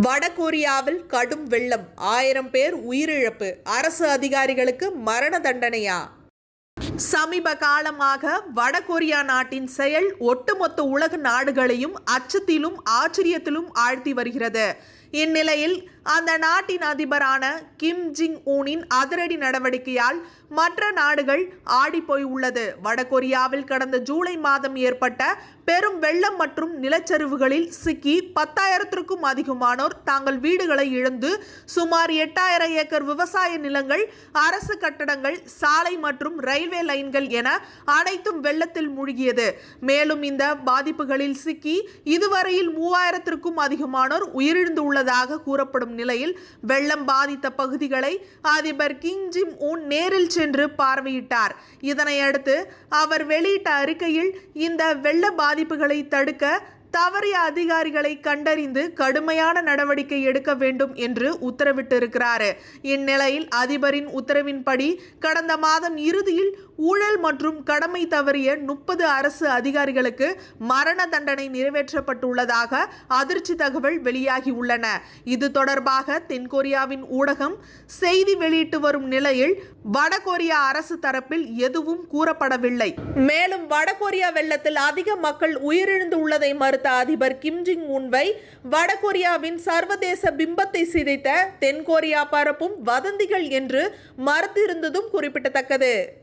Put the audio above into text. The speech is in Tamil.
வடகொரியாவில் கடும் வெள்ளம் ஆயிரம் பேர் உயிரிழப்பு அரசு அதிகாரிகளுக்கு மரண தண்டனையா? சமீப காலமாக வடகொரியா நாட்டின் செயல் ஒட்டுமொத்த உலக நாடுகளையும் அச்சத்திலும் ஆச்சரியத்திலும் ஆழ்த்தி வருகிறது. இந்நிலையில் அந்த நாட்டின் அதிபரான கிம் ஜிங் ஊனின் அதிரடி நடவடிக்கையால் மற்ற நாடுகள் ஆடிப்போய் உள்ளது. வடகொரியாவில் கடந்த ஜூலை மாதம் ஏற்பட்ட பெரும் வெள்ளம் மற்றும் நிலச்சரிவுகளில் சிக்கி பத்தாயிரத்திற்கும் அதிகமானோர் தாங்கள் வீடுகளை இழந்து சுமார் எட்டாயிரம் ஏக்கர் விவசாய நிலங்கள் அரசு கட்டடங்கள் சாலை மற்றும் ரயில்வே லைன்கள் என அனைத்தும் வெள்ளத்தில் மூழ்கியது. மேலும் இந்த பாதிப்புகளில் சிக்கி இதுவரையில் மூவாயிரத்திற்கும் அதிகமானோர் உள்ளதாக கூறப்படும் நிலையில் வெள்ளம் பாதித்த பகுதிகளை அதிபர் கிங் ஜிம் ஊன் நேரில் சென்று பார்வையிட்டார். இதனையடுத்து அவர் வெளியிட்ட அறிக்கையில் இந்த வெள்ள பாதிப்புகளை தடுக்க தவறிய அதிகாரிகளை கண்டறிந்து கடுமையான நடவடிக்கை எடுக்க வேண்டும் என்று உத்தரவிட்டிருக்கிறார். இந்நிலையில் அதிபரின் உத்தரவின்படி கடந்த மாதம் இறுதியில் ஊழல் மற்றும் கடமை தவறிய முப்பது அரசு அதிகாரிகளுக்கு மரண தண்டனை நிறைவேற்றப்பட்டுள்ளதாக அதிர்ச்சி தகவல் வெளியாகி உள்ளன இது தொடர்பாக தென்கொரியாவின் ஊடகம் செய்தி வெளியிட்டு வரும் நிலையில் வடகொரியா அரசு தரப்பில் எதுவும் கூறப்படவில்லை. மேலும் வடகொரியா வெள்ளத்தில் அதிக மக்கள் உயிரிழந்து உள்ளதை மறுத்த அதிபர் கிம் ஜிங் உன்வை வடகொரியாவின் சர்வதேச பிம்பத்தை சிதைத்த தென்கொரியா பரப்பும் வதந்திகள் என்று மறுத்திருந்ததும் குறிப்பிடத்தக்கது.